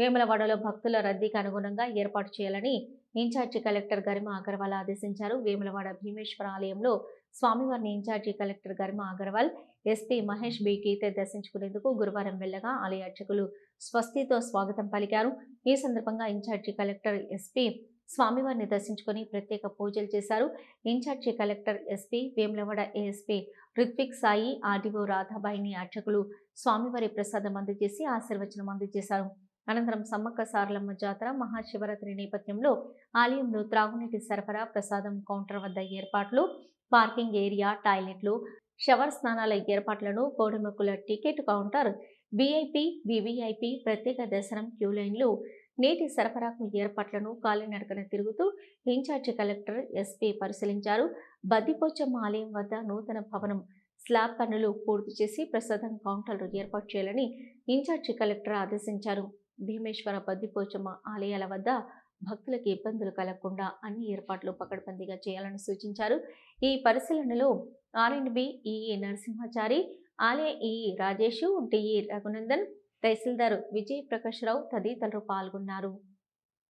వేములవాడలో భక్తుల రద్దీకి అనుగుణంగా ఏర్పాటు చేయాలని ఇన్ఛార్జి కలెక్టర్ గరిమ అగర్వాల్ ఆదేశించారు. వేములవాడ భీమేశ్వర ఆలయంలో స్వామివారిని incharge collector Garima Agarwal SP Mahesh B Geethe దర్శించుకునేందుకు గురువారం వెళ్ళగా ఆలయ అర్చకులు స్వస్తితో స్వాగతం పలికారు. ఈ సందర్భంగా ఇన్ఛార్జి కలెక్టర్ ఎస్పీ స్వామివారిని దర్శించుకొని ప్రత్యేక పూజలు చేశారు. Incharge collector SP Vemulawada ASP Ritvik Sai RDO రాధాబాయిని అర్చకులు స్వామివారి ప్రసాదం అందజేసి ఆశీర్వచనం అందజేశారు. అనంతరం సమ్మక్క సారలమ్మ జాతర మహాశివరాత్రి నేపథ్యంలో ఆలయంలో త్రాగునీటి సరఫరా ప్రసాదం కౌంటర్ వద్ద ఏర్పాట్లు పార్కింగ్ ఏరియా టాయిలెట్లు షవర్ స్నానాల ఏర్పాట్లను కోడిమొక్కుల టికెట్ కౌంటర్ విఐపి వివిఐపి ప్రత్యేక దర్శనం క్యూ లైన్లు నీటి సరఫరాకు ఏర్పాట్లను కాలినడకన తిరుగుతూ ఇన్ఛార్జి కలెక్టర్ ఎస్పీ పరిశీలించారు. బద్దిపోచమ్మ ఆలయం వద్ద నూతన భవనం స్లాబ్ పనులు పూర్తి చేసి ప్రసాదం కౌంటర్లు ఏర్పాటు చేయాలని ఇన్ఛార్జి కలెక్టర్ ఆదేశించారు. భీమేశ్వర బద్దిపోచమ్మ ఆలయాల వద్ద భక్తులకు ఇబ్బందులు కలగకుండా అన్ని ఏర్పాట్లు పకడ్బందీగా చేయాలని సూచించారు. ఈ పరిశీలనలో R and B EE Narasimhachari ఆలయ ఈఈ రాజేష్ డిఈ రఘునందన్ తహసీల్దార్ విజయ్ ప్రకాష్ రావు తదితరులు పాల్గొన్నారు.